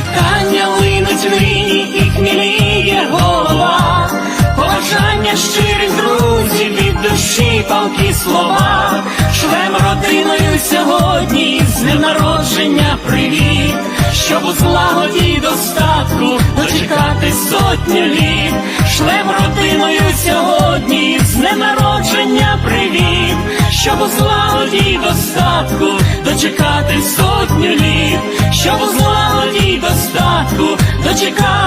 Привітання линуть в нині і хміліє голова, Побажання щирих друзів від душі палкі слова, шлем родиною сьогодні з днем народження привіт, щоб у злагоді достатку дочекати сотню літ, шлем родиною сьогодні з днем народження привіт, щоб у злагоді достатку дочекати сотню літ, щоб у злагоді достатку дочекати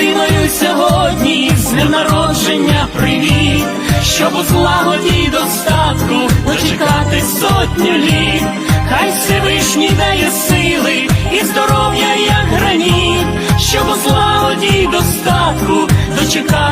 шлем сьогодні з днем народження привіт, щоб у злагоді достатку дочекати сотню літ, хай Всевишній дає сили і здоров'я, як граніт, щоб у злагоді достатку дочекати.